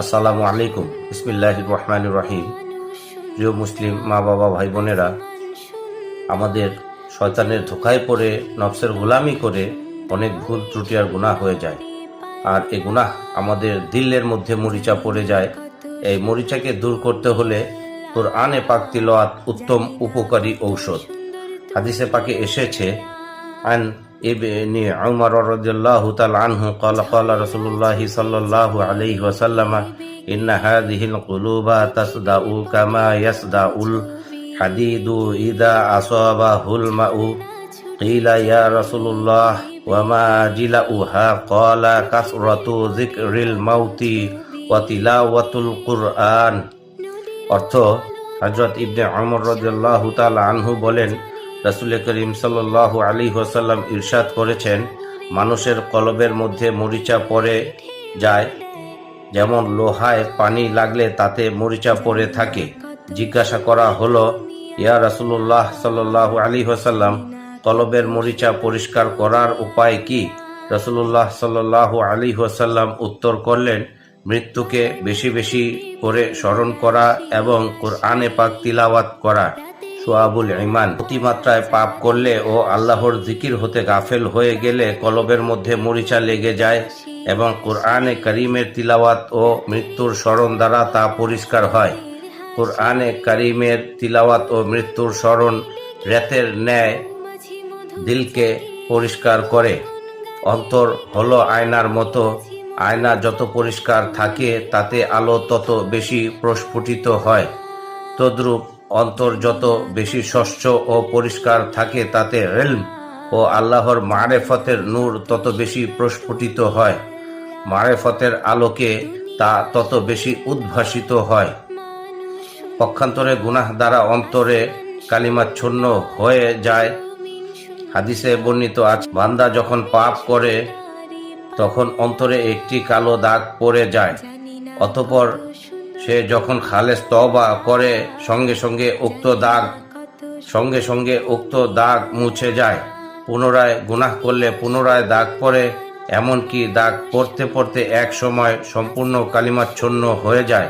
আসসালামু আলাইকুম। ইসমিল্লাহ রহমান রহিম প্রিয় মুসলিম মা বাবা ভাই বোনেরা আমাদের শয়তানের ধোকায় পড়ে, নফসের গোলামি করে অনেক ভুল, ত্রুটি আর গুনাহ হয়ে যায়। আর এই গুনাহ আমাদের দিল্লের মধ্যে মরিচা পড়ে যায়। এই মরিচাকে দূর করতে হলে তোর কোরআনে পাক তিলাওয়াত উত্তম, উপকারী ঔষধ। হাদিসে পাকে এসেছে عن ابن عمر رضي الله تعالى عنه قال قال رسول الله صلى الله عليه وسلم إن هذه القلوب تصدأ كما يصدأ الحديد إذا أصابه الماء قيل يا رسول الله وما جلأها قال كثرة ذكر الموت وتلاوة القرآن অর্থ হজরত ইবনে অমর রদাল্লাহ তাল আনহু বলেন রাসুল করিম সাল্লাহ আলী ওসাল্লাম ইরশাদ করেছেন, মানুষের কলবের মধ্যে মরিচা পড়ে যায়। যেমন লোহায় পানি লাগলে তাতে মরিচা পড়ে থাকে। জিজ্ঞাসা করা হলো, ইয়া রাসুল্লাহ সাল্লাহ আলী ওসাল্লাম কলবের মরিচা পরিষ্কার করার উপায় কি? রাসুল্লাহ সাল্লাহ আলী ওসাল্লাম উত্তর করলেন, মৃত্যুকে বেশি বেশি করে স্মরণ করা এবং কোরআনে পাক তিলাওয়াত করা। সোয়াবুল ইমান অতিমাত্রায় পাপ করলে ও আল্লাহর জিকির হতে গাফেল হয়ে গেলে কলবের মধ্যে মরিচা লেগে যায় এবং কোরআনে করিমের তিলাওয়াত ও মৃত্যুর স্মরণ দ্বারা তা পরিষ্কার হয়। কোরআনে করিমের তিলাওয়াত ও মৃত্যুর স্মরণ রেতের ন্যায় দিলকে পরিষ্কার করে। অন্তর হলো আয়নার মতো। আয়না যত পরিষ্কার থাকে তাতে আলো তত বেশি প্রস্ফুটিত হয়। তদ্রূপ অন্তর যত বেশি স্বচ্ছ ও পরিষ্কার থাকে, তাতে রেলম ও আল্লাহর মারেফতের নূর তত বেশি প্রস্ফুটিত হয়। মারেফতের আলোকে তা তত বেশি উদ্ভাসিত হয়। পক্ষান্তরে গুনাহ দ্বারা অন্তরে কালিমাচ্ছন্ন হয়ে যায়। হাদিসে বর্ণিত আছে, বান্দা যখন পাপ করে, তখন অন্তরে একটি কালো দাগ পড়ে যায়। অতপর সে যখন খালেস তবা করে, সঙ্গে সঙ্গে উক্ত দাগ, সঙ্গে সঙ্গে উক্ত দাগ মুছে যায়। পুনরায় গুনাহ করলে পুনরায় দাগ পড়ে, এমনকি দাগ পড়তে পড়তে এক সময় সম্পূর্ণ কালিমাচ্ছন্ন হয়ে যায়।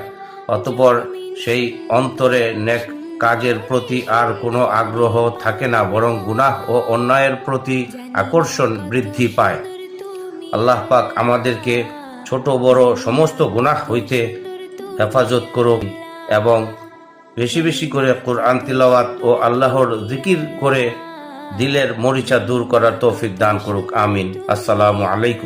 অতপর সেই অন্তরে নেক কাজের প্রতি আর কোনো আগ্রহ থাকে না, বরং গুনাহ ও অন্যায়ের প্রতি আকর্ষণ বৃদ্ধি পায়। আল্লাহ পাক আমাদেরকে ছোট বড় সমস্ত গুনাহ হইতে হেফাজত করুক এবং বেশি বেশি করে কোরআন তিলাওয়াত ও আল্লাহর জিকির করে দিলের মরিচা দূর করার তৌফিক দান করুক। আমিন। আসসালামু আলাইকুম।